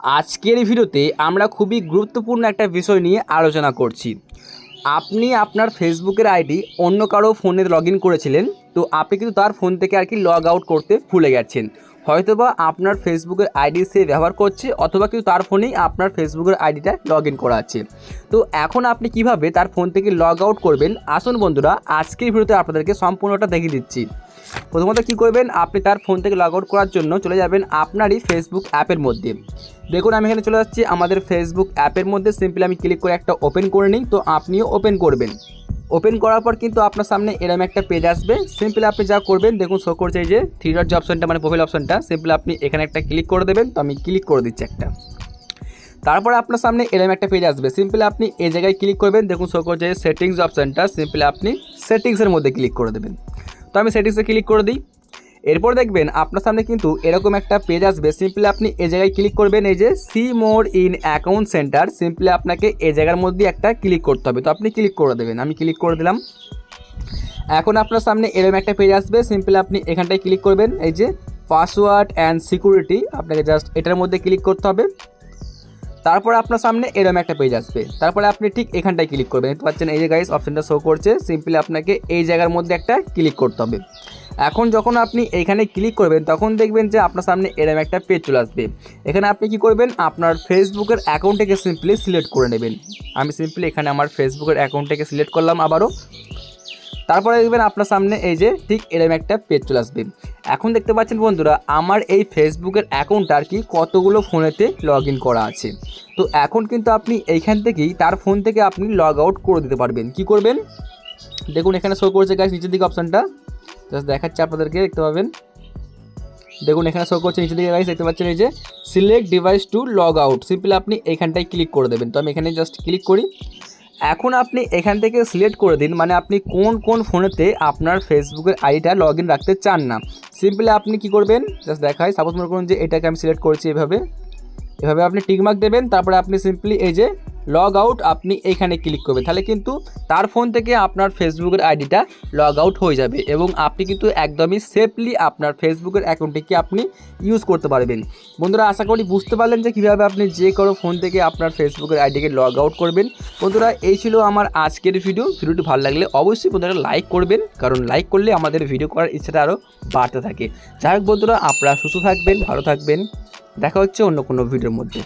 আজকের ভিডিওতে আমরা খুবই গুরুত্বপূর্ণ একটা বিষয় নিয়ে আলোচনা করছি। আপনি আপনার ফেসবুকের আইডি অন্য কারও ফোনে লগ করেছিলেন, তো আপনি কিন্তু তার ফোন থেকে আর কি লগ আউট করতে ভুলে গেছেন। হয়তোবা আপনার ফেসবুকের আইডি সে ব্যবহার করছে, অথবা কিন্তু তার ফোনেই আপনার ফেসবুকের আইডিটা লগ ইন করা আছে। তো এখন আপনি কীভাবে তার ফোন থেকে লগ আউট করবেন? আসুন বন্ধুরা, আজকের ভিডিওতে আপনাদেরকে সম্পূর্ণটা দেখিয়ে দিচ্ছি। প্রথমত কী করবেন? আপনি তার ফোন থেকে লগ আউট করার জন্য চলে যাবেন আপনারই ফেসবুক অ্যাপের মধ্যে। দেখুন, আমি এখানে চলে যাচ্ছি আমাদের ফেসবুক অ্যাপের মধ্যে। সিম্পলি আমি ক্লিক করে একটা ওপেন করে নিই, তো আপনিও ওপেন করবেন। ওপেন করার পর কিন্তু আপনার সামনে এরকম একটা পেজ আসবে। সিম্পলি আপনি যা করবেন, দেখুন শো করছে যে থ্রি ডট যে অপশনটা মানে প্রোফাইল অপশনটা সিম্পলি আপনি এখানে একটা ক্লিক করে দেবেন, তো আমি ক্লিক করে দিচ্ছি একটা। তারপরে আপনার সামনে এরকম একটা পেজ আসবে। সিম্পলি আপনি এই জায়গায় ক্লিক করবেন, দেখুন শো করছে সেটিংস অপশনটা সিম্পলি আপনি সেটিংসের মধ্যে ক্লিক করে দেবেন। তো আমি সেটিংসে ক্লিক করে দিই। এরপর দেখবেন আপনার সামনে কিন্তু এরকম একটা পেজ আসবে। সিম্পলি আপনি এ জায়গায় ক্লিক করবেন, এই যে see more in account center simply আপনাকে এ জায়গার মধ্যে একটা ক্লিক করতে হবে। তো আপনি ক্লিক করে দেবেন। আমি ক্লিক করে দিলাম। এখন আপনার সামনে এরকম একটা পেজ আসবে। সিম্পলি আপনি এখানটায় ক্লিক করবেন। এই যে পাসওয়ার্ড অ্যান্ড সিকিউরিটি আপনাকে জাস্ট এটার মধ্যে ক্লিক করতে হবে। তারপর আপনার সামনে এরকম একটা পেজ আসবে। তারপরে আপনি ঠিক এখানটায় ক্লিক করবেন। দেখতে পাচ্ছেন এই যে গাইস অপশনটা শো করছে। সিম্পলি আপনাকে এই জায়গার মধ্যে একটা ক্লিক করতে হবে। এখন যখন আপনি এখানে ক্লিক করবেন, তখন দেখবেন যে আপনার সামনে এরকম একটা পেজ চলে আসবে। এখানে আপনি কি করবেন? আপনার ফেসবুকের অ্যাকাউন্টটাকে সিম্পলি সিলেক্ট করে নেবেন। আমি সিম্পলি এখানে আমার ফেসবুকের অ্যাকাউন্টটাকে সিলেক্ট করলাম আবারও। তারপরে দেখবেন আপনার সামনে এই যে ঠিক এরকম একটা পেজ চলে আসবে। এখন দেখতে পাচ্ছেন বন্ধুরা, আমার এই ফেসবুকের অ্যাকাউন্ট আর কি কতগুলো ফোনেতে লগ করা আছে। তো এখন কিন্তু আপনি এইখান থেকেই, তার ফোন থেকে আপনি লগ আউট করে দিতে পারবেন। কি করবেন? দেখুন, এখানে শো করছে গাছ নিচের দিকে অপশানটা জাস্ট দেখাচ্ছে আপনাদেরকে, দেখতে পাবেন? দেখুন, এখানে শো করছে নিচের দিকে গাইস দেখতে পাচ্ছেন এই যে select device to log out simply আপনি এইখানটায় ক্লিক করে দেবেন। তো আমি এখানে জাস্ট ক্লিক করি। এখন আপনি এখান থেকে সিলেক্ট করে দিন মানে আপনি কোন কোন ফোনেতে আপনার ফেসবুকের আইডিটা লগ ইন রাখতে চান না। সিম্পলি আপনি কি করবেন? জাস্ট দেখাই। সাপোজ মনে করুন যে এটাকে আমি সিলেক্ট করছি এভাবে। এভাবে আপনি টিকমার্ক দেবেন, তারপরে আপনি সিম্পলি এই যে লগ আউট আপনি এইখানে ক্লিক করবেন। তাহলে কিন্তু তার ফোন থেকে আপনার ফেসবুকের আইডিটা লগ আউট হয়ে যাবে এবং আপনি কিন্তু একদমই সেফলি আপনার ফেসবুকের অ্যাকাউন্টটিকে আপনি ইউজ করতে পারবেন। বন্ধুরা, আশা করি বুঝতে পারলেন যে কীভাবে আপনি যে কোনো ফোন থেকে আপনার ফেসবুকের আইডিকে লগ আউট করবেন। বন্ধুরা, এই ছিল আমার আজকের ভিডিও ভিডিওটি ভালো লাগলে অবশ্যই বন্ধুরা লাইক করবেন, কারণ লাইক করলে আমাদের ভিডিও করার ইচ্ছাটা আরও বাড়তে থাকে। যাই হোক বন্ধুরা, আপনারা সুস্থ থাকবেন, ভালো থাকবেন। দেখা হচ্ছে অন্য কোনো ভিডিওর মধ্যে।